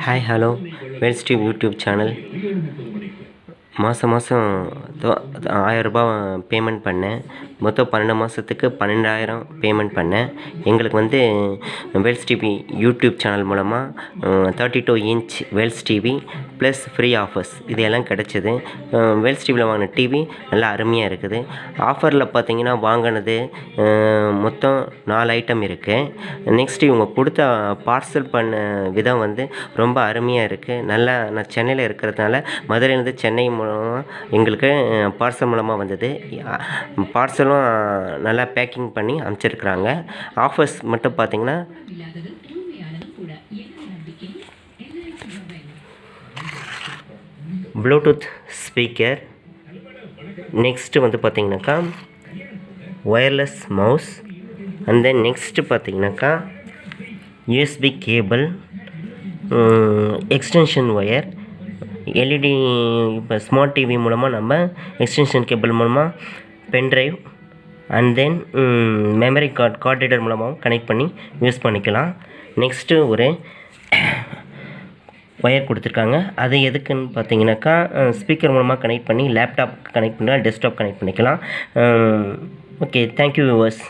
hi hello Wells tube YouTube channel மாதம் மாதம் ஆயரரூபா payment பண்ணேன். மொத்தம் பன்னெண்டு மாதத்துக்கு பன்னெண்டாயிரம் பேமெண்ட் பண்ணேன். எங்களுக்கு வந்து வெல்ஸ் டிவி யூடியூப் சேனல் மூலமாக thirty two inch Wells TV plus free offers இது எல்லாம் கிடச்சிது. வெல்ஸ் டிவியில் வாங்கின டிவி நல்லா அருமையாக இருக்குது. ஆஃபரில் பார்த்தீங்கன்னா வாங்கினது மொத்தம் நாலு ஐட்டம் இருக்குது நெக்ஸ்ட்டு இவங்க கொடுத்த பார்சல் பண்ண விதம் வந்து ரொம்ப அருமையாக இருக்குது நல்லா நான் சென்னையில் இருக்கிறதுனால மதுரையிலேருந்து சென்னை மூலமாக எங்களுக்கு பார்சல் மூலமாக வந்தது. பார்சலும் நல்லா பேக்கிங் பண்ணி அனுப்பிச்சிருக்குறாங்க. ஆஃபர்ஸ் மட்டும் பார்த்தீங்கன்னா ப்ளூடூத் ஸ்பீக்கர் நெக்ஸ்ட்டு வந்து பார்த்தீங்கன்னாக்கா wireless mouse and then next பார்த்தீங்கன்னாக்கா USB cable extension wire LED இப்போ ஸ்மார்ட் டிவி மூலமாக நம்ம எக்ஸ்டென்ஷன் கேபிள் மூலமாக pendrive and then memory card card reader மூலமாகவும் கனெக்ட் பண்ணி யூஸ் பண்ணிக்கலாம். நெக்ஸ்ட்டு ஒரு ஒயர் கொடுத்துருக்காங்க. அது எதுக்குன்னு பார்த்தீங்கன்னாக்கா ஸ்பீக்கர் மூலமாக கனெக்ட் பண்ணி லேப்டாப் கனெக்ட் பண்ணலாம் டெஸ்க்டாப் கனெக்ட் பண்ணிக்கலாம். Okay thank you viewers